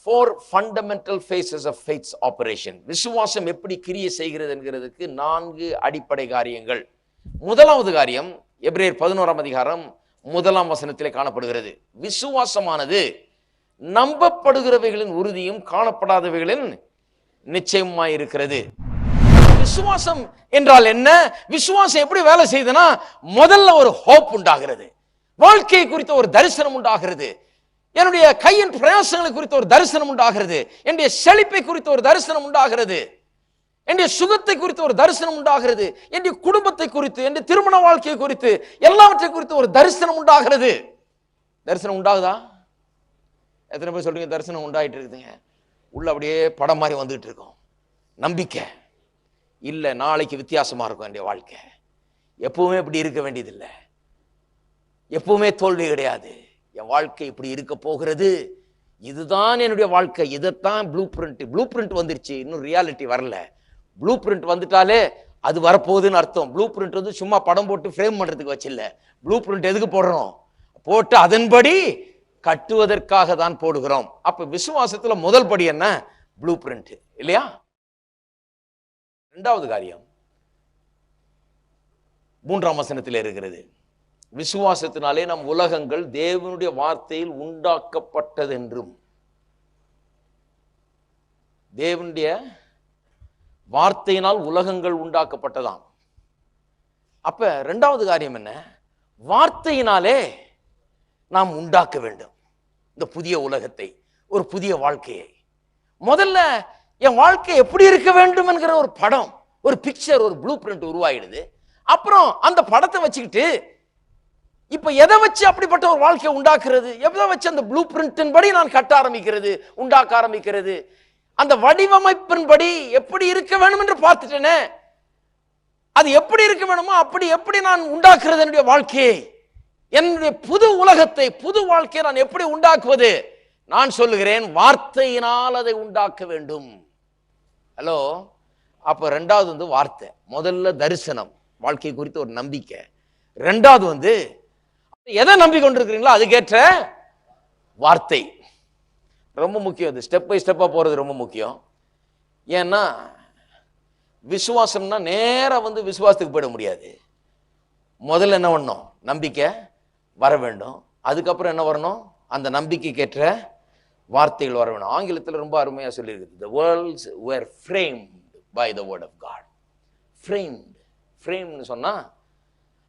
Four fundamental phases of faith's operation விசுவாசம் எப்படி கிரியை செய்கிறது என்கிறதுக்கு நான்கு அடிப்படை காரியங்கள். முதலாவது காரியம் எப்ரேர் பதினோராம் அதிகாரம் முதலாம் வசனத்திலே காணப்படுகிறது. விசுவாசமானது நம்பப்படுகிறவைகளின் உறுதியும் காணப்படாதவைகளின் நிச்சயமாய் இருக்கிறது. விசுவாசம் என்றால் என்ன? விசுவாசம் எப்படி வேலை செய்யுதுன்னா முதல்ல ஒரு ஹோப் உண்டாகிறது. வாழ்க்கையை குறித்த ஒரு தரிசனம் உண்டாகிறது. என்னுடைய கையின் பிரயாசங்களை குறித்த ஒரு தரிசனம் உண்டாகிறது. என்னுடைய செழிப்பை குறித்த ஒரு தரிசனம் உண்டாகிறது. என்னுடைய சுகத்தை குறித்து ஒரு தரிசனம் உண்டாகிறது. என்னுடைய குடும்பத்தை குறித்து என்னுடைய திருமண வாழ்க்கையை குறித்து எல்லாவற்றை குறித்து ஒரு தரிசனம் உண்டாகிறது. தரிசனம் உண்டாகுதா? எத்தனை பேர் சொல்றீங்க தரிசனம் உண்டாயிட்டு இருக்குதுங்க. உள்ள அப்படியே படம் மாதிரி வந்துகிட்டு இருக்கோம். நம்பிக்கை. இல்லை நாளைக்கு வித்தியாசமாக இருக்கும் என்னுடைய வாழ்க்கை. எப்பவுமே இப்படி இருக்க வேண்டியதில்லை. எப்பவுமே தோல்வி கிடையாது. என் வாழ்க்கை இப்படி இருக்க போகிறது? இதுதான் என்னுடைய வாழ்க்கை. இதைத்தான் ப்ளூ பிரிண்ட் ப்ளூ பிரிண்ட் வந்துருச்சு. இன்னும் ரியாலிட்டி வரல. ப்ளூ பிரிண்ட் வந்துட்டாலே அது வரப்போகுதுன்னு அர்த்தம். ப்ளூ பிரிண்ட் வந்து சும்மா படம் போட்டு ஃப்ரேம் பண்ணுறதுக்கு வச்சில்ல. ப்ளூ பிரிண்ட் எதுக்கு போடுறோம்? போட்டு அதன்படி கட்டுவதற்காக தான் போடுகிறோம். அப்போ விசுவாசத்தில் முதல் படி என்ன? ப்ளூ பிரிண்ட் இல்லையா? ரெண்டாவது காரியம் மூன்றாம் வசனத்தில் இருக்கிறது. விசுவாசத்தினாலே நம் உலகங்கள் தேவனுடைய வார்த்தையில் உண்டாக்கப்பட்டதென்றும். தேவனுடைய வார்த்தையினால் உலகங்கள் உண்டாக்கப்பட்டதாம். அப்ப ரெண்டாவது காரியம் என்ன? வார்த்தையினாலே நாம் உண்டாக்க வேண்டும். இந்த புதிய உலகத்தை ஒரு புதிய வாழ்க்கையை. முதல்ல என் வாழ்க்கை எப்படி இருக்க வேண்டும் என்கிற ஒரு படம் ஒரு பிக்சர் ஒரு ப்ளூ பிரிண்ட் உருவாயிடுது. அப்புறம் அந்த படத்தை வச்சுக்கிட்டு இப்ப எதை வச்சு அப்படிப்பட்ட ஒரு வாழ்க்கையை உண்டாக்குறது? எதை வச்சு அந்த ப்ளூ பிரிண்டின் படி நான் கட்ட ஆரம்பிக்கிறது உண்டாக்க ஆரம்பிக்கிறது? அந்த வடிவமைப்பின்படி எப்படி இருக்க வேணும் என்று பார்த்துட்டேனே. அது எப்படி இருக்க வேணுமோ அப்படி எப்படி நான் உண்டாக்குறது என்னுடைய வாழ்க்கையை? என்னுடைய புது உலகத்தை புது வாழ்க்கையை நான் எப்படி உண்டாக்குவது? நான் சொல்லுகிறேன் வார்த்தையினால் அதை உண்டாக்க வேண்டும். ஹலோ அப்போ ரெண்டாவது வந்து வார்த்தை. முதல்ல தரிசனம் வாழ்க்கை குறித்த ஒரு நம்பிக்கை. ரெண்டாவது வந்து எதை நம்பி கொண்டிருக்கிறீங்களோ அதுக்கேற்ற வார்த்தை. ரொம்ப முக்கியம் இது. ஸ்டெப் பை ஸ்டெப்பாக போகிறது ரொம்ப முக்கியம். ஏன்னா விசுவாசம்னா நேராக வந்து விசுவாசத்துக்கு போயிட முடியாது. முதல்ல என்ன பண்ணணும்? நம்பிக்கை வர வேண்டும். அதுக்கப்புறம் என்ன வரணும்? அந்த நம்பிக்கைக்கேற்ற வார்த்தைகள் வர வேணும் ஆங்கிலத்தில் ரொம்ப அருமையாக சொல்லியிருக்குது. The worlds were framed by the word of God framed ஃப்ரேம்னு சொன்னால்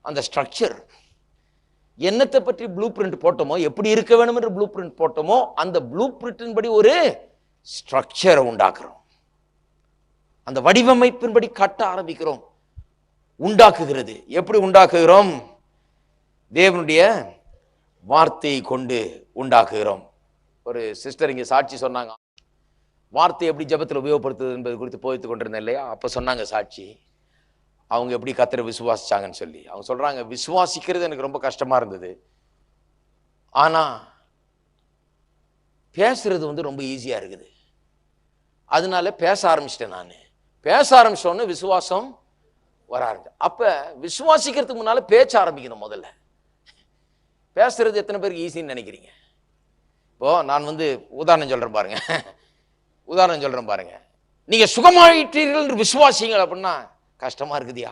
அந்த ஸ்ட்ரக்சர் என்னத்தை பற்றி ப்ளூ பிரிண்ட் போட்டோமோ எப்படி இருக்க வேணும் என்று ப்ளூ பிரிண்ட் போட்டோமோ அந்த ப்ளூ பிரிண்டின் படி ஒரு ஸ்ட்ரக்சரை உண்டாக்குறோம். அந்த வடிவமைப்பின்படி கட்ட ஆரம்பிக்கிறோம். உண்டாக்குகிறது. எப்படி உண்டாக்குகிறோம்? தேவனுடைய வார்த்தையை கொண்டு உண்டாக்குகிறோம். ஒரு சிஸ்டர் இங்கே சாட்சி சொன்னாங்க. வார்த்தை எப்படி ஜெபத்தில் உபயோகப்படுத்துது என்பது குறித்து போதித்து கொண்டிருந்தேன் இல்லையா? அப்போ சொன்னாங்க சாட்சி. அவங்க எப்படி கத்தரை விசுவாசிச்சாங்கன்னு சொல்லி. அவங்க சொல்கிறாங்க விசுவாசிக்கிறது எனக்கு ரொம்ப கஷ்டமாக இருந்தது. ஆனால் பேசுறது வந்து ரொம்ப ஈஸியாக இருக்குது. அதனால பேச ஆரம்பிச்சிட்டேன் நான். பேச ஆரம்பிச்சோன்னு விசுவாசம் வர ஆரம்பிச்சு அப்போ விசுவாசிக்கிறதுக்கு முன்னால் பேச்ச ஆரம்பிக்கணும் முதல்ல. பேசுறது எத்தனை பேருக்கு ஈஸின்னு நினைக்கிறீங்க? இப்போ நான் வந்து உதாரணம் சொல்கிறேன் பாருங்கள் உதாரணம் சொல்கிறேன் பாருங்கள் நீங்கள் சுகமாயிட்டீர்கள் என்று விசுவாசிங்கள் அப்படின்னா கஷ்டமாக இருக்குதுயா?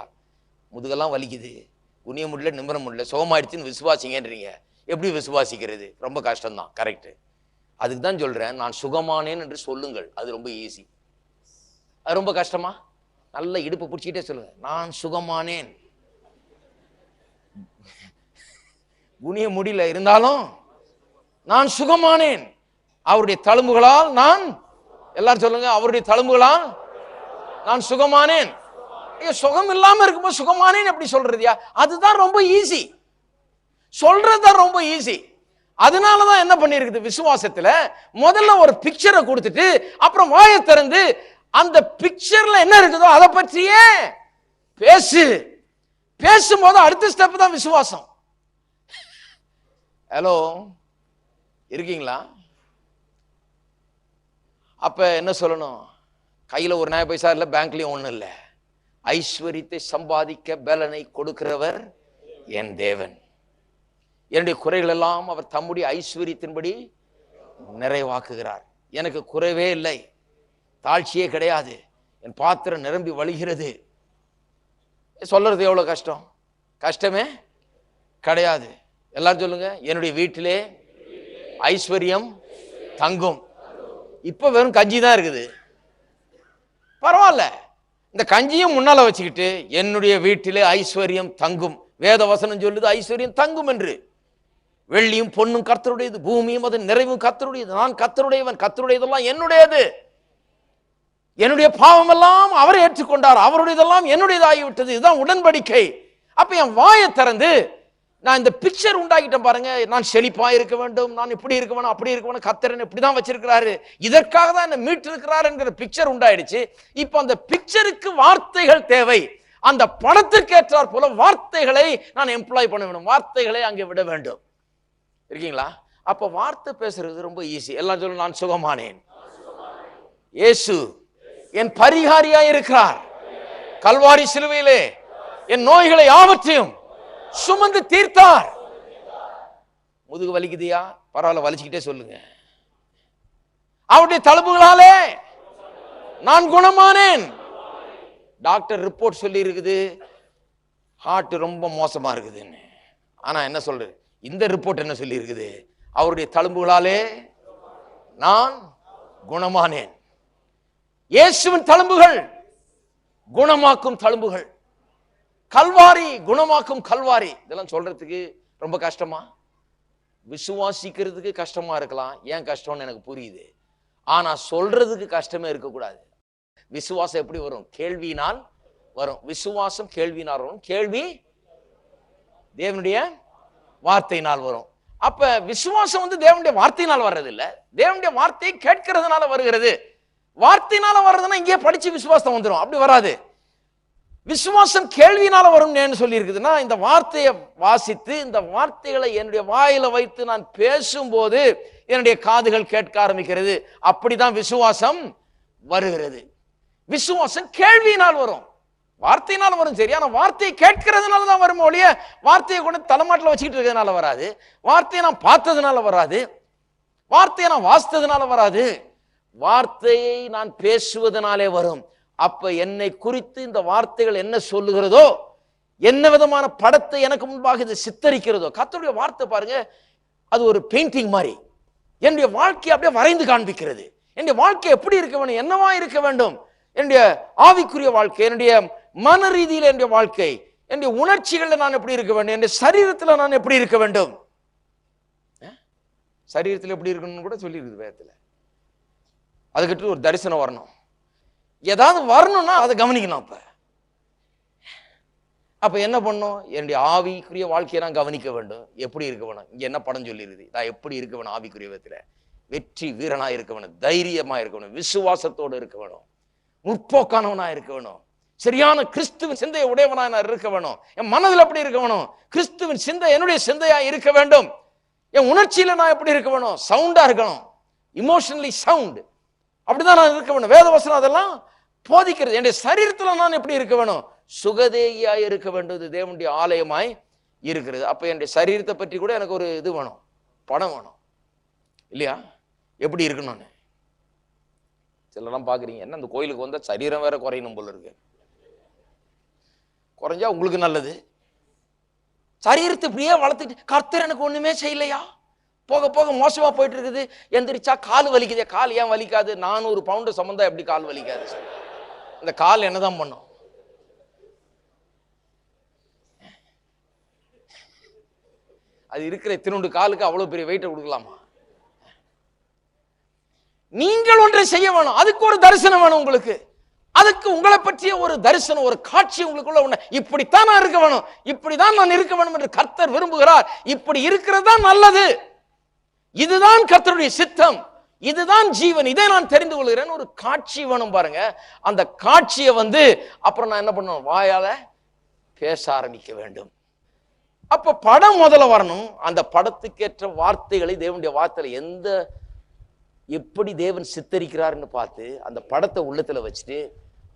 முதுகெல்லாம் வலிக்குது. குனிய முடியல நிமிர முடியல. சுகமாயிடுச்சுன்னு விசுவாசிங்கன்றீங்க. எப்படி விசுவாசிக்கிறது? ரொம்ப கஷ்டம்தான். கரெக்ட் அதுக்கு தான் சொல்கிறேன் நான் சுகமானேன் என்று சொல்லுங்கள். அது ரொம்ப ஈஸி அது ரொம்ப கஷ்டமா? நல்ல இடுப்பு பிடிச்சிக்கிட்டே சொல்லுங்கள் நான் சுகமானேன். குனிய முடியல. இருந்தாலும் நான் சுகமானேன். அவருடைய தழும்புகளால் நான் எல்லாரும் சொல்லுங்க அவருடைய தழும்புகளால் நான் சுகமானேன். ஐயோ சுகம் இல்லாம இருக்கும்போது சுகமானேன்னு எப்படி சொல்றதுயா? அதுதான் ரொம்ப ஈஸி சொல்றதுதான் ரொம்ப ஈஸி அதனாலதான் என்ன பண்ணிருக்குது விசுவாசத்துல முதல்ல ஒரு பிக்சரை கொடுத்துட்டு அப்புறம் வாயை திறந்து அந்த பிக்சர்ல என்ன இருக்குதோ அதை பற்றியே பேசு. பேசும்போது அடுத்த ஸ்டெப் தான் விசுவாசம். ஹலோ இருக்கீங்களா? அப்ப என்ன சொல்லணும்? கையில ஒரு நய பைசா இல்லை பேங்க்லயும் ஒன்றும் இல்லை. ஐஸ்வர்யத்தை சம்பாதிக்க பலனை கொடுக்கிறவர் என் தேவன். என்னுடைய குறைகள் எல்லாம் அவர் தம்முடைய ஐஸ்வர்யத்தின்படி நிறைவாக்குகிறார். எனக்கு குறைவே இல்லை. தாழ்ச்சியே கிடையாது. என் பாத்திரம் நிரம்பி வழிகிறது. சொல்றது எவ்வளோ கஷ்டம்? கஷ்டமே கிடையாது. எல்லாரும் சொல்லுங்க என்னுடைய வீட்டிலே ஐஸ்வர்யம் தங்கும். இப்போ வெறும் கஞ்சி தான் இருக்குது. பரவாயில்ல. இந்த கஞ்சியும் முன்னால வச்சுக்கிட்டு என்னுடைய வீட்டிலே ஐஸ்வர்யம் தங்கும். வேத வசனம் சொல்லுது ஐஸ்வர்யம் தங்கும் என்று. வெள்ளியும் பொண்ணும் கத்தருடையது பூமியும் அதன் நிறைவும் கத்தருடையது நான் கத்தருடையவன் கத்தருடையதெல்லாம் என்னுடையது. என்னுடைய பாவமெல்லாம் அவரை அவர் ஏற்றுக்கொண்டார் அவருடையதெல்லாம் என்னுடையதாகிவிட்டது. இதுதான் உடன்படிக்கை. அப்ப என் வாயை திறந்து நான் இந்த பிக்சர் உண்டாக்கிட்டேன் பாருங்க. நான் செழிப்பா இருக்க வேண்டும் நான் இப்படி இருக்க வேணும் அப்படி இருக்க வேணும் இப்படி இப்படிதான் வச்சிருக்கிறாரு. இதற்காக தான் என்ன மீட்டிருக்கிறார் என்கிற பிக்சர் உண்டாயிடுச்சு. இப்போ அந்த பிக்சருக்கு வார்த்தைகள் தேவை. அந்த படத்திற்கு ஏற்றார் போல வார்த்தைகளை நான் எம்ப்ளாய் பண்ண வேண்டும். வார்த்தைகளை அங்கே விட வேண்டும். இருக்கீங்களா? அப்ப வார்த்தை பேசுறது ரொம்ப ஈஸி எல்லாம் சொல்ல நான் சுகமானேன். இயேசு என் பரிகாரியா இருக்கிறார் கல்வாரி சிலுவையிலே என் நோய்களை யாவற்றையும் சுமந்து தீர்த்தார். முதுகு வலிக்குதியா? பரவாயில்ல வலிச்சுக்கிட்டே சொல்லுங்க. அவருடைய தழும்புகளாலே நான் குணமானேன். டாக்டர் ரிப்போர்ட் சொல்லி இருக்குது ஹார்ட் ரொம்ப மோசமா இருக்குதுன்னு. ஆனா என்ன சொல்றது? இந்த ரிப்போர்ட் என்ன சொல்லி இருக்குது அவருடைய தழும்புகளாலே நான் குணமானேன். இயேசுவின் தழும்புகள் குணமாக்கும் தழும்புகள். கல்வாரி குணமாக்கும் கல்வாரி. இதெல்லாம் சொல்றதுக்கு ரொம்ப கஷ்டமா? விசுவாசிக்கிறதுக்கு கஷ்டமா இருக்கலாம். ஏன் கஷ்டம்னு எனக்கு புரியுது. ஆனா சொல்றதுக்கு கஷ்டமே இருக்கக்கூடாது. விசுவாசம் எப்படி வரும்? கேள்வியினால் வரும். விசுவாசம் கேள்வினால் வரும். கேள்வி தேவனுடைய வார்த்தையினால் வரும். அப்ப விசுவாசம் வந்து தேவனுடைய வார்த்தையினால் வர்றது இல்ல தேவனுடைய வார்த்தையை கேட்கறதுனால வருகிறது. வார்த்தையினால வர்றதுன்னா இங்கே படிச்சு விசுவாசம் வந்துடும் அப்படி வராது. விசுவாசம் கேள்வியினால வரும் சொல்லியிருக்குதுன்னா சொல்லி இருக்குதுன்னா இந்த வார்த்தையை வாசித்து இந்த வார்த்தைகளை என்னுடைய வாயில வைத்து நான் பேசும்போது என்னுடைய காதுகள் கேட்க ஆரம்பிக்கிறது. அப்படிதான் விசுவாசம் வருகிறது. விசுவாசம் கேள்வியினால் வரும். வார்த்தையினால் வரும் சரி. ஆனால் வார்த்தையை கேட்கறதுனால தான் வரும் ஒழிய வார்த்தையை கொண்டு தலைமாட்டில் வச்சுக்கிட்டு இருக்கிறதுனால வராது. வார்த்தையை நான் பார்த்ததுனால வராது. வார்த்தையை நான் வாசித்ததுனால வராது. வார்த்தையை நான் பேசுவதனாலே வரும். அப்ப என்னை குறித்து இந்த வார்த்தைகள் என்ன சொல்லுகிறதோ என்ன விதமான படத்தை எனக்கு முன்பாக இது சித்தரிக்கிறதோ கத்தருடைய வார்த்தை பாருங்க அது ஒரு பெயிண்டிங் மாதிரி. என்னுடைய வாழ்க்கையை அப்படியே வரைந்து காண்பிக்கிறது. என்னுடைய வாழ்க்கை எப்படி இருக்க வேண்டும் என்னவா இருக்க வேண்டும்? என்னுடைய ஆவிக்குரிய வாழ்க்கை என்னுடைய மன ரீதியில் என்னுடைய வாழ்க்கை என்னுடைய உணர்ச்சிகளில் நான் எப்படி இருக்க வேண்டும் என்னுடைய சரீரத்தில் நான் எப்படி இருக்க வேண்டும்? சரீரத்தில் எப்படி இருக்கணும்னு கூட சொல்லியிருக்குது வேதத்தில். அதுக்கிட்ட ஒரு தரிசனம் வரணும். ஏதாவது வரணும்னா அதை கவனிக்கணும் அப்ப. அப்ப என்ன பண்ணும்? என்னுடைய ஆவிக்குரிய வாழ்க்கையை நான் கவனிக்க வேண்டும். எப்படி இருக்க வேணும்? இங்க என்ன படம் சொல்லிருது நான் எப்படி இருக்க வேணும் ஆவிக்குரிய விதத்துல? வெற்றி வீரனா இருக்க வேணும் தைரியமா இருக்க வேணும் விசுவாசத்தோடு இருக்க வேணும் முற்போக்கானவனா இருக்க வேணும். சரியான கிறிஸ்துவின் சிந்தையை உடையவனா நான் இருக்க வேணும். என் மனதில் எப்படி இருக்க வேணும்? கிறிஸ்துவின் சிந்தை என்னுடைய சிந்தையா இருக்க வேண்டும். என் உணர்ச்சியில நான் எப்படி இருக்க வேணும்? சவுண்டா இருக்கணும். இமோஷனலி சவுண்ட் அப்படிதான் நான் இருக்க வேணும். வேதவசனம் அதெல்லாம் போதிக்கிறது. என்னுடைய சரீரத்துல நான் எப்படி இருக்க வேணும்? சுகதேகியாக இருக்க வேண்டியது தேவனுடைய ஆலயமாய் இருக்கிறது. அப்போ என்னுடைய சரீரத்தை பற்றி கூட எனக்கு ஒரு இது வேணும். பணம் வேணும். இல்லையா? எப்படி இருக்கணும்னு? சிலலாம் பார்க்குறீங்க என்ன அந்த கோயிலுக்கு வந்தால் சரீரம் வேற குறையணும் போல இருக்கு. குறைஞ்சா உங்களுக்கு நல்லது. சரீரத்தை இப்படியே வளர்த்துட்டு கர்த்தர் எனக்கு ஒன்றுமே செய்யலையா? போக போக மோசமா போயிட்டு இருக்குது. எந்திரிச்சா கால் வலிக்குதே. கால் ஏன் வலிக்காது? நானூறு பவுண்டு சம்மந்தா எப்படி கால் வலிக்காது? சார் இந்த கால் என்னதான் பண்ணும்? அது இருக்கிற திருண்டு காலுக்கு அவ்வளவு பெரிய வெயிட்டை கொடுக்கலாமா? நீங்கள் ஒன்றை செய்ய வேணும். அதுக்கு ஒரு தரிசனம் வேணும் உங்களுக்கு. அதுக்கு உங்களை பற்றிய ஒரு தரிசனம் ஒரு காட்சி உங்களுக்குள்ள ஒண்ணு. இப்படித்தான் நான் இருக்க வேணும். இப்படிதான் நான் இருக்க வேணும் என்று கர்த்தர் விரும்புகிறார். இப்படி இருக்கிறது தான் நல்லது. இதுதான் கர்த்தருடைய சித்தம். இதுதான் ஜீவன். இதை நான் தெரிந்து கொள்கிறேன். ஒரு காட்சி வேணும் பாருங்க. அந்த காட்சியை வந்து அப்புறம் நான் என்ன பண்ணணும் வாயால பேச ஆரம்பிக்க வேண்டும். அப்ப படம் முதல்ல வரணும். அந்த படத்துக்கேற்ற வார்த்தைகளை தேவனுடைய வார்த்தையில எந்த எப்படி தேவன் சித்தரிக்கிறாருன்னு பார்த்து அந்த படத்தை உள்ளத்துல வச்சுட்டு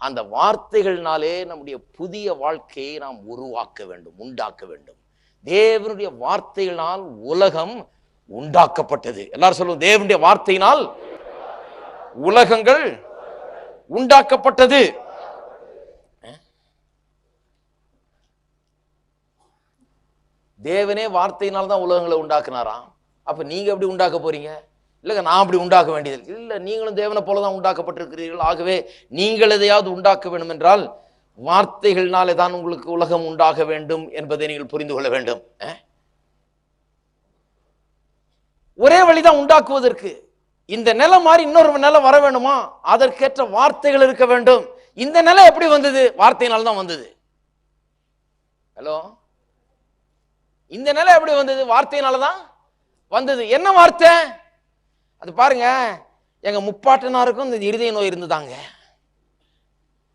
அந்த வார்த்தைகள்னாலே நம்முடைய புதிய வாழ்க்கையை நாம் உருவாக்க வேண்டும் உண்டாக்க வேண்டும். தேவனுடைய வார்த்தைகளால் உலகம் உண்டாக்கப்பட்டது. எல்லாரும் சொல்லுவோம் தேவனுடைய வார்த்தையினால் உலகங்கள் உண்டாக்கப்பட்டது. தேவனே வார்த்தையினால் தான் உலகங்களை உண்டாக்குனாராம். அப்ப நீங்க எப்படி உண்டாக்க போறீங்க? இல்லைங்க நான் அப்படி உண்டாக்க வேண்டியது இல்லை நீங்களும் தேவனை போல தான் உண்டாக்கப்பட்டிருக்கிறீர்கள். ஆகவே நீங்கள் எதையாவது உண்டாக்க வேண்டும் என்றால் வார்த்தைகள்னாலே தான் உங்களுக்கு உலகம் உண்டாக வேண்டும் என்பதை நீங்கள் புரிந்து கொள்ள வேண்டும். ஒரே வழிதான் உண்டாக்குவதற்கு. இந்த நிலை மாதிரி இன்னொரு நிலை வர வேண்டுமா அதற்கேற்ற வார்த்தைகள் இருக்க வேண்டும். இந்த நிலை எப்படி வந்தது? வார்த்தையினால் தான் வந்தது. ஹலோ இந்த நிலை எப்படி வந்தது? வார்த்தையினால தான் வந்தது. என்ன வார்த்தை? அது பாருங்க. எங்க முப்பாட்டனாருக்கும் இந்த இருதய நோய் இருந்ததாங்க.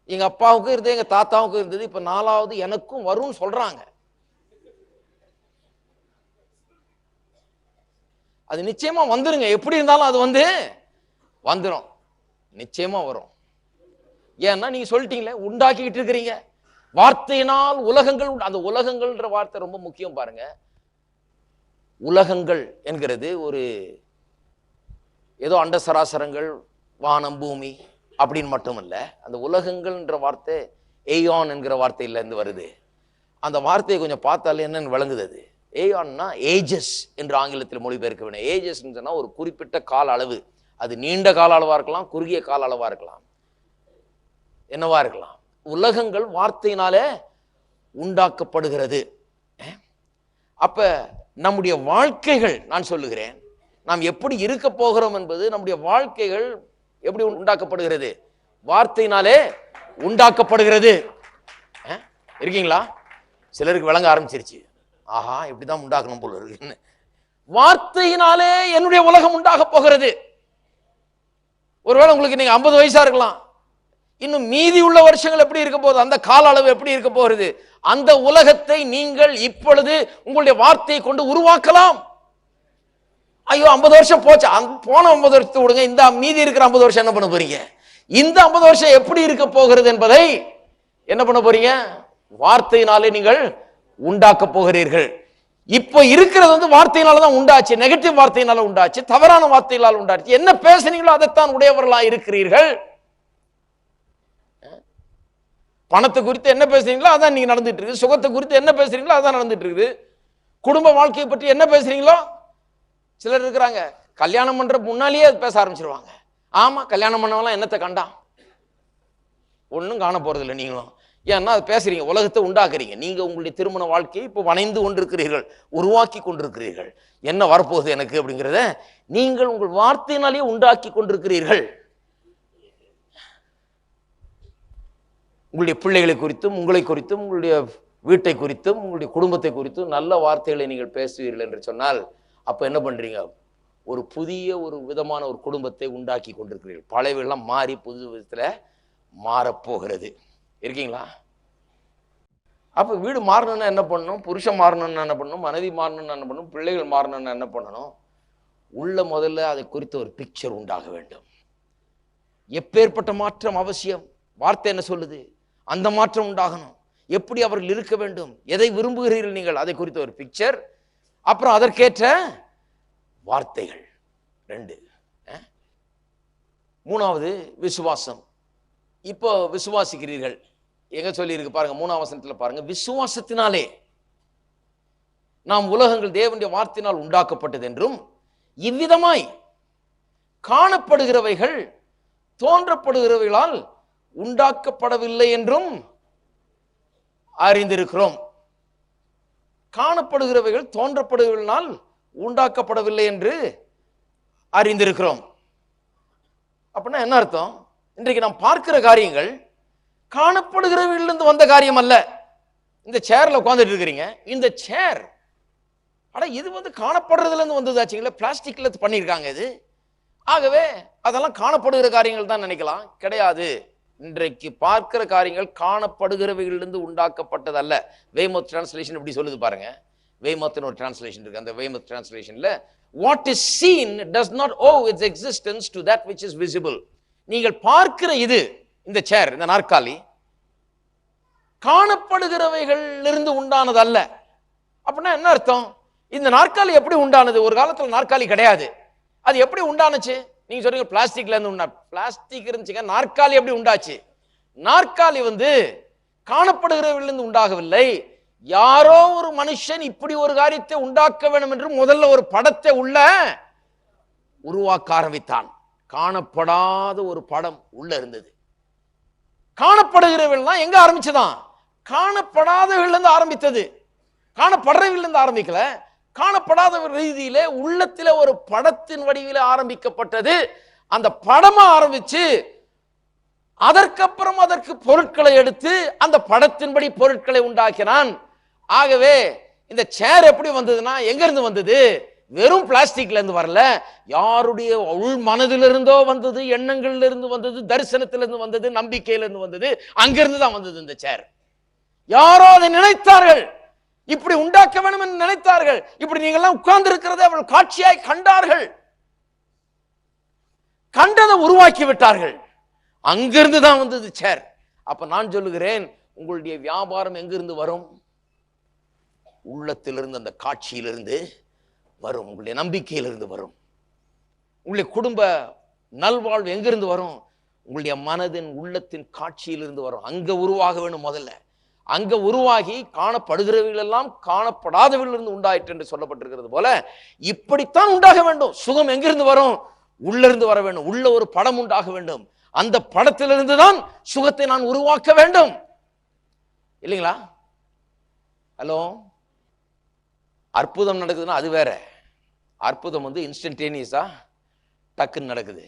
எங்க அப்பாவுக்கும் இருந்தது எங்க தாத்தாவுக்கும் இருந்தது. இப்ப நாலாவது எனக்கும் வரும்னு சொல்றாங்க. அது நிச்சயமா வந்துருங்க. எப்படி இருந்தாலும் அது வந்து வந்துடும் நிச்சயமா வரும். ஏன்னா நீங்க சொல்லிட்டீங்களே உண்டாக்கிக்கிட்டு இருக்கிறீங்க. வார்த்தையினால் உலகங்கள் அந்த உலகங்கள்ன்ற வார்த்தை ரொம்ப முக்கியம் பாருங்க. உலகங்கள் என்கிறது ஒரு ஏதோ அண்ட சராசரங்கள் வானம் பூமி அப்படின்னு மட்டும் இல்லை அந்த உலகங்கள்ன்ற வார்த்தை எய்யான் என்கிற வார்த்தையிலேருந்து வருது. அந்த வார்த்தையை கொஞ்சம் பார்த்தாலே என்னன்னு விளங்குது அது. ஏயான்னா ஏஜஸ் என்று ஆங்கிலத்தில் மொழிபெயர்க்க வேண்டும். ஏஜஸ்ன்னு சொன்னால் ஒரு குறிப்பிட்ட கால அளவு. அது நீண்ட கால அளவாக இருக்கலாம் குறுகிய கால அளவாக இருக்கலாம். என்னவா இருக்கலாம்? உலகங்கள் வார்த்தையினாலே உண்டாக்கப்படுகிறது. அப்போ நம்முடைய வாழ்க்கைகள் நான் சொல்லுகிறேன் நாம் எப்படி இருக்க போகிறோம் என்பது நம்முடைய வாழ்க்கைகள் எப்படி உண்டாக்கப்படுகிறது? வார்த்தையினாலே உண்டாக்கப்படுகிறது. இருக்கீங்களா? சிலருக்கு விளங்க ஆரம்பிச்சிருச்சு. ஆஹா இப்படிதான் உண்டாக்கணும் போல இருக்குன்னு. வார்த்தையினாலே என்னுடைய உலகம் உண்டாக போகிறது. ஒருவேளை உங்களுக்கு நீங்க ஐம்பது வயசா இருக்கலாம். இன்னும் மீதி உள்ள வருஷங்கள் எப்படி இருக்க போகுது? அந்த கால அளவு எப்படி இருக்க போகிறது? அந்த உலகத்தை நீங்கள் இப்பொழுது உங்களுடைய வார்த்தையை கொண்டு உருவாக்கலாம். ஐயோ ஐம்பது வருஷம் போச்சு. போன ஐம்பது வருஷத்தை விடுங்க. இந்த மீதி இருக்கிற ஐம்பது வருஷம் என்ன பண்ண போறீங்க? இந்த ஐம்பது வருஷம் எப்படி இருக்க போகிறது என்பதை என்ன பண்ண போறீங்க? வார்த்தையினாலே நீங்கள் உண்டாக்க போகிறீர்கள். இப்போ இருக்கிறது வந்து வார்த்தையினால தான் உண்டாச்சு நெகட்டிவ் வார்த்தையினால உண்டாச்சு தவறான வார்த்தையினால் உண்டாச்சு. என்ன பேசுனீங்களோ அதைத்தான் உடையவர்களா இருக்கிறீர்கள். பணத்தை குறித்து என்ன பேசுறீங்களோ அதான் நீங்க நடந்துட்டு இருக்கு சுகத்தை குறித்து என்ன பேசுறீங்களோ அதான் நடந்துட்டு இருக்குது. குடும்ப வாழ்க்கையை பற்றி என்ன பேசுறீங்களோ? சிலர் இருக்கிறாங்க கல்யாணம் பண்ற முன்னாலேயே பேச ஆரம்பிச்சிருவாங்க. ஆமா கல்யாணம் பண்ணவெல்லாம் என்னத்தை கண்டான்? ஒன்றும் காண போறது இல்லை நீங்களும். ஏன்னா அது பேசுறீங்க உலகத்தை உண்டாக்குறீங்க. நீங்க உங்களுடைய திருமண வாழ்க்கையை இப்போ வணைந்து கொண்டிருக்கிறீர்கள் உருவாக்கி கொண்டிருக்கிறீர்கள். என்ன வரப்போகுது எனக்கு அப்படிங்கிறத நீங்கள் உங்கள் வார்த்தையினாலேயே உண்டாக்கி கொண்டிருக்கிறீர்கள். உங்களுடைய பிள்ளைகளை குறித்தும் உங்களை குறித்தும் உங்களுடைய வீட்டை குறித்தும் உங்களுடைய குடும்பத்தை குறித்தும் நல்ல வார்த்தைகளை நீங்கள் பேசுவீர்கள் என்று சொன்னால் அப்போ என்ன பண்ணுறீங்க ஒரு புதிய ஒரு விதமான ஒரு குடும்பத்தை உண்டாக்கி கொண்டிருக்கிறீர்கள். பழையவெல்லாம் மாறி புது விதத்தில் மாறப்போகிறது. இருக்கீங்களா? அப்போ வீடு மாறணும்னா என்ன பண்ணணும்? புருஷன் மாறணும்னா என்ன பண்ணணும்? மனைவி மாறணும்னா என்ன பண்ணணும்? பிள்ளைகள் மாறணும்னா என்ன பண்ணணும்? உள்ள முதல்ல அதை குறித்த ஒரு பிக்சர் உண்டாக வேண்டும். எப்பேற்பட்ட மாற்றம் அவசியம்? வார்த்தை என்ன சொல்லுது? அந்த மாற்றம் உண்டாகணும். எப்படி அவர்கள் இருக்க வேண்டும்? எதை விரும்புகிறீர்கள் நீங்கள்? அதை குறித்த ஒரு பிக்சர் அப்புறம் அதற்கேற்ற வார்த்தைகள். ரெண்டு மூணாவது விசுவாசம். இப்போ விசுவாசிக்கிறீர்கள். எங்க சொல்லியிருக்கு பாருங்க மூணாம் வசனத்துல பாருங்க. விசுவாசத்தினாலே நாம் உலகங்கள் தேவனுடைய வார்த்தையினால் உண்டாக்கப்பட்டது என்றும் இவ்விதமாய் காணப்படுகிறவைகள் தோன்றப்படுகிறவைகளால் உண்டாக்கப்படவில்லை என்றும் அறிந்திருக்கிறோம். காணப்படுகிறவைகள் தோன்றப்படுகிறனால் உண்டாக்கப்படவில்லை என்று அறிந்திருக்கிறோம். அப்படின்னா என்ன அர்த்தம்? இன்றைக்கு நாம் பார்க்கிற காரியங்கள் காணப்படுகிறவர்களிலிருந்து வந்த காரியம் அல்ல. இந்த சேர்ல உட்காந்துட்டு இருக்கிறீங்க. இந்த சேர் ஆனால் இது வந்து காணப்படுறதுல இருந்து வந்ததாச்சுங்களே பிளாஸ்டிக்ல பண்ணியிருக்காங்க இது. ஆகவே அதெல்லாம் காணப்படுகிற காரியங்கள் தான் நினைக்கலாம். கிடையாது. இன்றைக்கு பார்க்கிற காரியங்கள் காணப்படுகிறவைகளிலிருந்து உண்டாக்கப்பட்டதல்ல வேமத் டிரான்ஸ்லேஷன் இப்படி சொல்லுது பாருங்க. வேமத்னு ஒரு டிரான்ஸ்லேஷன் இருக்கு. அந்த Weymouth டிரான்ஸ்லேஷன்ல what is seen does not owe its existence to that which is visible நீங்கள் பார்க்கிற இது இந்த சேர் இந்த நாற்காலி காணப்படுகிறவைகளிலிருந்து உண்டானது அல்ல. அப்படின்னா என்ன அர்த்தம்? இந்த நாற்காலி எப்படி உண்டானது? ஒரு காலத்தில் நாற்காலி கிடையாது. அது எப்படி உண்டானுச்சு? நீங்க சொல்றீங்க பிளாஸ்டிக்ல இருந்து உண்டா பிளாஸ்டிக் இருந்துச்சுங்க நாற்காலி எப்படி உண்டாச்சு? நாற்காலி வந்து காணப்படுகிறவர்களிருந்து உண்டாகவில்லை. யாரோ ஒரு மனுஷன் இப்படி ஒரு காரியத்தை உண்டாக்க வேண்டும் என்று முதல்ல ஒரு படத்தை உள்ள உருவாக்க ஆரம்பித்தான். காணப்படாத ஒரு படம் உள்ள இருந்தது. காணப்படுகிறவர்கள் தான் எங்க ஆரம்பிச்சதான்? காணப்படாதவர்கள் இருந்து ஆரம்பித்தது. காணப்படுறவர்கள் இருந்து ஆரம்பிக்கல. காணப்படாத ஒரு ரீதியிலே உள்ளத்தில ஒரு படத்தின் வடிவில் ஆரம்பிக்கப்பட்டது. அந்த படமா ஆரம்பிச்சு அதற்கப்புறம் அதற்கு பொருட்களை எடுத்து அந்த படத்தின்படி பொருட்களை உண்டாக்கினான். ஆகவே இந்த சேர் எப்படி வந்ததுன்னா எங்கிருந்து வந்தது? வெறும் பிளாஸ்டிக்ல இருந்து வரல. யாருடைய உள் மனதிலிருந்தோ வந்தது எண்ணங்கள்ல இருந்து வந்தது தரிசனத்திலிருந்து வந்தது நம்பிக்கையில இருந்து வந்தது அங்கிருந்து தான் வந்தது இந்த சேர் யாரோ அதை நினைத்தார்கள். இப்படி உண்டாக்க வேண்டும் என்று நினைத்தார்கள். இப்படி நீங்கள்லாம் உட்கார்ந்து இருக்கிறதை அவர்கள் காட்சியாய் கண்டார்கள். கண்டதை உருவாக்கி விட்டார்கள். அங்கிருந்து தான் வந்தது சேர் அப்ப நான் சொல்லுகிறேன் உங்களுடைய வியாபாரம் எங்கிருந்து வரும்? உள்ளத்திலிருந்து அந்த காட்சியிலிருந்து. வரும் உங்களுடைய நம்பிக்கையிலிருந்து வரும். உங்களுடைய குடும்ப நல்வாழ்வு எங்கிருந்து வரும்? உங்களுடைய மனதின் உள்ளத்தின் காட்சியிலிருந்து வரும். அங்கே உருவாக வேணும் முதல்ல. அங்க உருவாகி காணப்படுகிறவர்களெல்லாம் காணப்படாதவர்களிருந்து உண்டாயிற்று என்று சொல்லப்பட்டிருக்கிறது போல இப்படித்தான் உண்டாக வேண்டும். சுகம் எங்கிருந்து வரும்? உள்ளிருந்து வர வேண்டும். உள்ள ஒரு படம் உண்டாக வேண்டும். அந்த படத்திலிருந்து தான் சுகத்தை நான் உருவாக்க வேண்டும். இல்லைங்களா? ஹலோ? அற்புதம் நடக்குதுன்னா அது வேற. அற்புதம் வந்து இன்ஸ்டன்டேனியஸாக டக்குன்னு நடக்குது.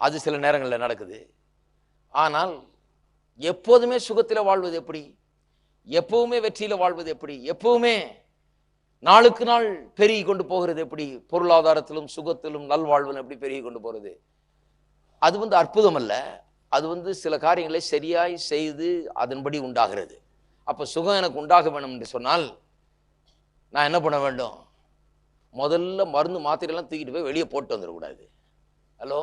அது சில நேரங்களில் நடக்குது. ஆனால் எப்போதுமே சுகத்தில் வாழ்வது எப்படி? எப்பவுமே வெற்றியில் வாழ்வது எப்படி? எப்பவுமே நாளுக்கு நாள் பெருகி கொண்டு போகிறது எப்படி? பொருளாதாரத்திலும் சுகத்திலும் நல்வாழ்விலும் எப்படி பெருகி கொண்டு போகிறது அது வந்து அற்புதம் அல்ல. அது வந்து சில காரியங்களை சரியாய் செய்து அதன்படி உண்டாகிறது. அப்போ சுகம் எனக்கு உண்டாக வேணும் என்று சொன்னால் நான் என்ன பண்ண வேண்டும்? முதல்ல மருந்து மாத்திரையெல்லாம் தூக்கிட்டு போய் வெளியே போட்டு வந்துடக்கூடாது. ஹலோ?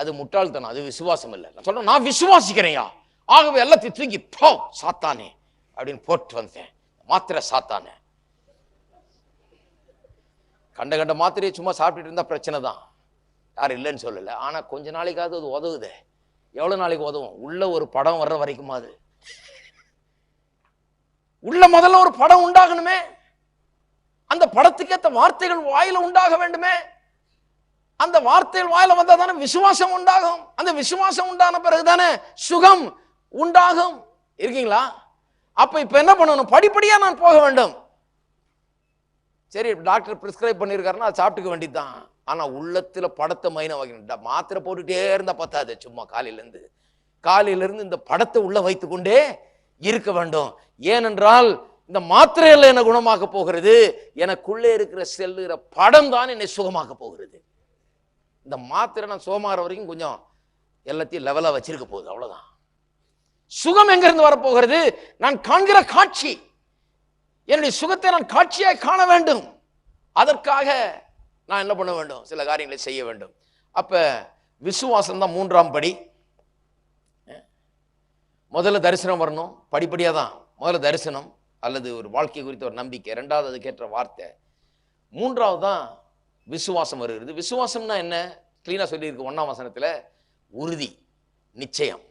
அது முட்டாள்தனம் அது விசுவாசம் இல்லை. நான் சொல்றேன் நான் விசுவாசிக்கிறேன்யா. ஆகவே எல்லாத்தையும் தூக்கி போ சாத்தானே அப்படின்னு போட்டு வந்தேன். மாத்திரை சாத்தானே. கண்ட கண்ட மாத்திரையை சும்மா சாப்பிட்டுட்டு இருந்தா பிரச்சனை தான். யாரும் இல்லைன்னு சொல்லலை. ஆனால் கொஞ்ச நாளைக்காவது அது உதவுதே. எவ்வளோ நாளைக்கு உதவும்? உள்ள ஒரு படம் வர்ற வரைக்குமா அது உள்ள முதல்ல ஒரு படம் உண்டாகணுமே. அந்த படத்துக்கேற்ற வார்த்தைகள் வாயில உண்டாக வேண்டுமே. அந்த வார்த்தைகள் வாயில வந்தா தானே விசுவாசம் உண்டாகும். அந்த விசுவாசம் உண்டான பிறகு தானே சுகம் உண்டாகும். இருக்கீங்களா? அப்ப இப்ப என்ன பண்ணணும்? படிப்படியா நான் போக வேண்டும். சரி டாக்டர் பிரிஸ்கிரைப் பண்ணியிருக்காருன்னா அதை சாப்பிட்டுக்க வேண்டியதுதான். ஆனா உள்ளத்துல படத்தை மைன வைக்கணும். மாத்திரை போட்டுட்டே இருந்தா பத்தாது. சும்மா காலையிலேருந்து. காலையிலிருந்து இந்த படத்தை உள்ள வைத்துக்கொண்டே இருக்க வேண்டும். ஏனென்றால் இந்த மாத்திரையில் என்னை குணமாக்க போகிறது? எனக்குள்ளே இருக்கிற செல்லுகிற படம் தான் என்னை சுகமாக்க போகிறது. இந்த மாத்திரை நான் சுகமாகிற வரைக்கும் கொஞ்சம் எல்லாத்தையும் லெவலாக வச்சிருக்க போகுது அவ்வளோதான் சுகம் எங்கிருந்து வரப்போகிறது? நான் காண்கிற காட்சி. என்னுடைய சுகத்தை நான் காட்சியாக காண வேண்டும். அதற்காக நான் என்ன பண்ண வேண்டும்? சில காரியங்களை செய்ய வேண்டும். அப்போ விசுவாசம் தான் மூன்றாம் படி. முதல்ல தரிசனம் வரணும். படிப்படியாக தான் முதல்ல தரிசனம். அல்லது ஒரு வாழ்க்கை குறித்த ஒரு நம்பிக்கை ரெண்டாவது அதுக்கேற்ற வார்த்தை. மூன்றாவது தான் விசுவாசம் வருகிறது. விசுவாசம்னா என்ன? கிளீனாக சொல்லியிருக்கு ஒன்றாம் வசனத்தில் உறுதி நிச்சயம்.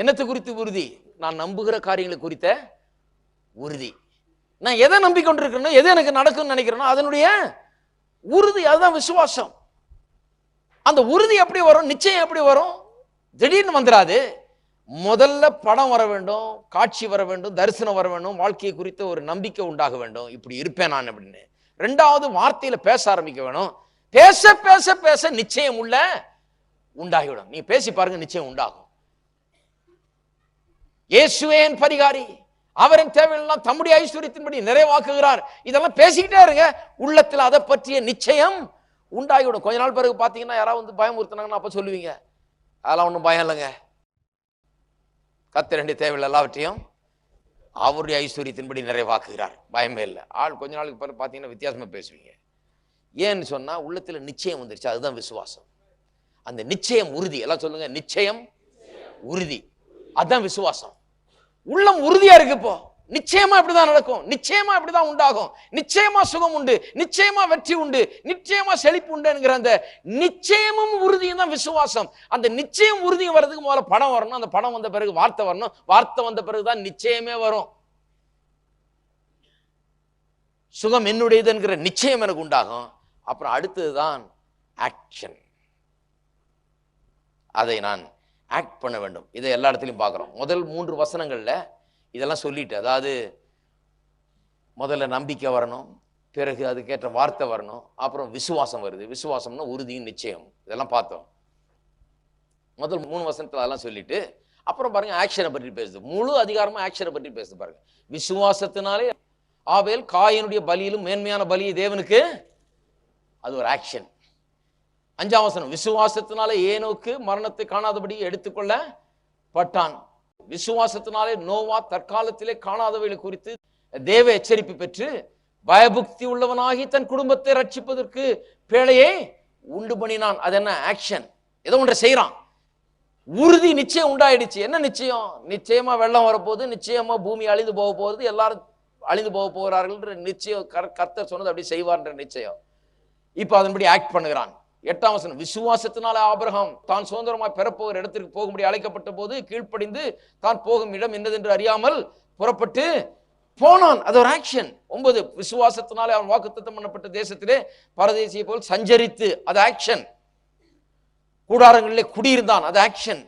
என்னத்தை குறித்து உறுதி? நான் நம்புகிற காரியங்களை குறித்த உறுதி. நான் எதை நம்பிக்கொண்டிருக்கிறேனோ எது எனக்கு நடக்கும்னு நினைக்கிறேனோ அதனுடைய உறுதி அதுதான் விசுவாசம். அந்த உறுதி எப்படி வரும்? நிச்சயம் எப்படி வரும்? திடீர்னு வந்துடாது முதல்ல படம் வர வேண்டும் காட்சி வர வேண்டும் தரிசனம் வர வேண்டும் வாழ்க்கையை குறித்த ஒரு நம்பிக்கை உண்டாக வேண்டும். இப்படி இருப்பேன் நான் அப்படின்னு. ரெண்டாவது வார்த்தையில பேச ஆரம்பிக்க வேணும். பேச பேச பேச நிச்சயம் உள்ள உண்டாகிவிடும். நீ பேசி பாருங்க நிச்சயம் உண்டாகும். இயேசுவே பரிகாரி. அவரின் தேவையெல்லாம் தம்முடைய ஐஸ்வர்யத்தின்படி நிறைவாக்குகிறார். இதெல்லாம் பேசிக்கிட்டே இருங்க. உள்ளத்தில் அதை பற்றிய நிச்சயம் உண்டாகிவிடும். கொஞ்ச நாள் பிறகு பார்த்தீங்கன்னா யாராவது வந்து பயமுறுத்தினாங்கன்னா அப்போ சொல்லுவீங்க. அதெல்லாம் ஒன்றும் பயம் இல்லைங்க. கத்திரண்டி ரெண்டு தேவையில்லை எல்லாவற்றையும் அவருடைய ஐஸ்வர்யத்தின்படி நிறைவாக்குகிறார். பயமே இல்லை. ஆள் கொஞ்ச நாளுக்கு பிறகு பார்த்தீங்கன்னா வித்தியாசமாக பேசுவீங்க. ஏன்னு சொன்னால் உள்ளத்தில் நிச்சயம் வந்துருச்சு. அதுதான் விசுவாசம். அந்த நிச்சயம் உறுதி. எல்லாம் சொல்லுங்க. நிச்சயம் உறுதி. அதுதான் விசுவாசம். உள்ளம் உறுதியாக இருக்கு இப்போ. நிச்சயமா இப்படிதான் நடக்கும். நிச்சயமா இப்படிதான் உண்டாகும். நிச்சயமா சுகம் உண்டு. நிச்சயமா வெற்றி உண்டு. நிச்சயமா செழிப்பு உண்டுங்கிற அந்த நிச்சயமும் உறுதியும் தான் விசுவாசம். அந்த நிச்சயம் உறுதியும் வர்றதுக்கு முதல்ல பணம் வரணும். அந்த பணம் வந்த பிறகு வார்த்தை வரணும். வார்த்தை வந்த பிறகு தான் நிச்சயமே வரும். சுகம் என்னுடையதுங்கிற நிச்சயம் எனக்கு உண்டாகும். அப்புறம் அடுத்ததுதான் ஆக்ஷன் அதை நான் ஆக்ட் பண்ண வேண்டும். இதை எல்லா இடத்துலையும் பார்க்குறோம். முதல் மூன்று வசனங்களில் இதெல்லாம் சொல்லிட்டு அதாவது முதல்ல நம்பிக்கை வரணும் பிறகு அதுக்கேற்ற வார்த்தை வரணும் அப்புறம் விசுவாசம் வருது. விசுவாசம்னா உறுதியும் நிச்சயம். இதெல்லாம் பார்த்தோம். முதல் மூணு வசனத்தில் அதெல்லாம் சொல்லிட்டு அப்புறம் பாருங்க ஆக்ஷனை பற்றி பேசுது. முழு அதிகாரமாக ஆக்ஷனை பற்றி பேசுது பாருங்க. விசுவாசத்தினாலே ஆவேல் காயனுடைய பலியிலும் மேன்மையான பலியை தேவனுக்கு அது ஒரு ஆக்ஷன். அஞ்சாம் வசனம் விசுவாசத்தினால ஏனோக்கு மரணத்தை காணாதபடி எடுத்துக்கொள்ள பட்டான் விசுவாசத்தினாலே நோவா தற்காலத்திலே காணாதவைகளை குறித்து தேவ எச்சரிப்பு பெற்று பயபுக்தி உள்ளவனாகி தன் குடும்பத்தை ரட்சிப்பதற்கு பேழையை உண்டு பண்ணினான். அது என்ன? ஆக்ஷன் ஏதோ ஒன்றை செய்யறான் உறுதி நிச்சயம் உண்டாயிடுச்சு. என்ன நிச்சயம்? நிச்சயமா வெள்ளம் வரப்போகுது நிச்சயமா பூமி அழிந்து போக போகுது எல்லாரும் அழிந்து போக போகிறார்கள் நிச்சயம் கர்த்தர் சொன்னது அப்படி செய்வார்ன்ற நிச்சயம். இப்போ அதன்படி ஆக்ட் பண்ணுகிறான். எட்டாம் வசனம் விசுவாசத்தினால ஆபிரகாம் தான் சுதந்திரமாய் பெறப்போகிற இடத்திற்கு போகும்படி அழைக்கப்பட்ட போது கீழ்ப்படிந்து தான் போகும் இடம் என்னதென்று அறியாமல் புறப்பட்டு போனான். அது ஒரு ஆக்ஷன் ஒன்பது விசுவாசத்தினாலே அவன் வாக்குத்தத்தம் பண்ணப்பட்ட தேசத்திலே பரதேசியை போல் சஞ்சரித்து அது ஆக்ஷன் கூடாரங்களிலே குடியிருந்தான். அது ஆக்ஷன்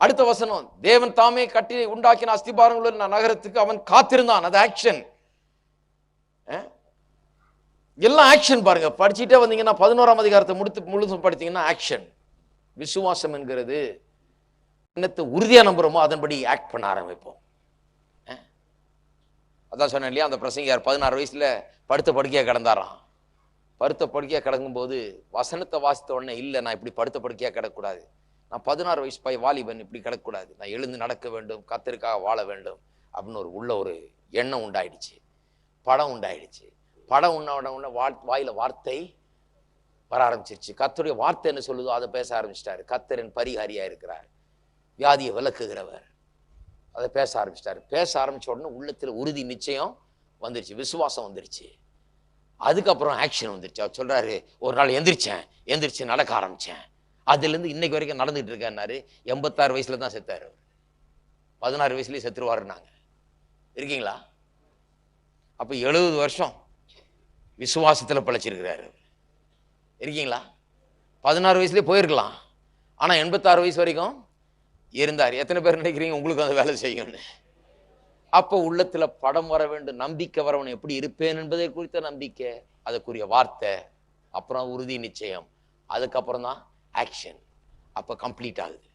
அடுத்த வசனம் தேவன் தாமே கட்டி உண்டாக்கின அஸ்திபாரங்களுள்ள நகரத்துக்கு அவன் காத்திருந்தான். அது ஆக்ஷன் எல்லாம் ஆக்ஷன் பாருங்க. படிச்சுட்டே வந்தீங்கன்னா பதினோராம் அதிகாரத்தை முடித்து முழுதும் படித்தீங்கன்னா ஆக்ஷன் விசுவாசம் என்கிறது என்னத்தை உறுதியாக நம்புகிறோமோ அதன்படி ஆக்ட் பண்ண ஆரம்பிப்போம். அதான் சொன்னேன் இல்லையா அந்த பிரசங்கியார் பதினாறு வயசுல படுத்த படுக்கையாக கிடந்தாராம். படுத்த படுக்கையாக கிடக்கும்போது வசனத்தை வாசித்த உடனே இல்லை நான் இப்படி படுத்த படுக்கையாக கிடக்கூடாது நான் பதினாறு வயசு பை வாலிபன் இப்படி கிடக்கூடாது நான் எழுந்து நடக்க வேண்டும் கத்தருக்காக வாழ வேண்டும். அப்படின்னு ஒரு உள்ள ஒரு எண்ணம் உண்டாயிடுச்சு. படம் உண்டாயிடுச்சு. படம் உண்ண உடன உடனே வா வாயில வார்த்தை வர ஆரம்பிச்சிருச்சு. கத்தருடைய வார்த்தை என்ன சொல்லுதோ அதை பேச ஆரம்பிச்சிட்டாரு. கத்தரின் பரிகாரியா இருக்கிறார். வியாதியை விளக்குகிறவர். அதை பேச ஆரம்பிச்சிட்டாரு. பேச ஆரம்பிச்ச உடனே உள்ளத்துல உறுதி நிச்சயம் வந்துருச்சு. விசுவாசம் வந்துருச்சு. அதுக்கப்புறம் ஆக்ஷன் வந்துருச்சு. அவர் சொல்றாரு ஒரு நாள் எந்திரிச்சேன். எந்திரிச்சு நடக்க ஆரம்பிச்சேன். அதுலேருந்து இன்னைக்கு வரைக்கும் நடந்துட்டு இருக்கேன்னாரு எண்பத்தாறு வயசுல தான் செத்தார் அவர். பதினாறு வயசுலேயே செத்துருவாருன்னாங்க. இருக்கீங்களா? அப்போ எழுபது வருஷம் விசுவாசத்தில் பிழைச்சிருக்கிறாரு. இருக்கீங்களா? பதினாறு வயசுலேயே போயிருக்கலாம். ஆனால் எண்பத்தாறு வயசு வரைக்கும் இருந்தார். எத்தனை பேர் நினைக்கிறீங்க உங்களுக்கு அந்த வேலை செய்யும்னு? அப்போ உள்ளத்தில் படம் வர வேண்டும் நம்பிக்கை வரவன் எப்படி இருப்பேன் என்பதை குறித்த நம்பிக்கை அதுக்குரிய வார்த்தை அப்புறம் உறுதி நிச்சயம். அதுக்கப்புறம் தான் ஆக்ஷன் அப்போ கம்ப்ளீட் ஆகுது.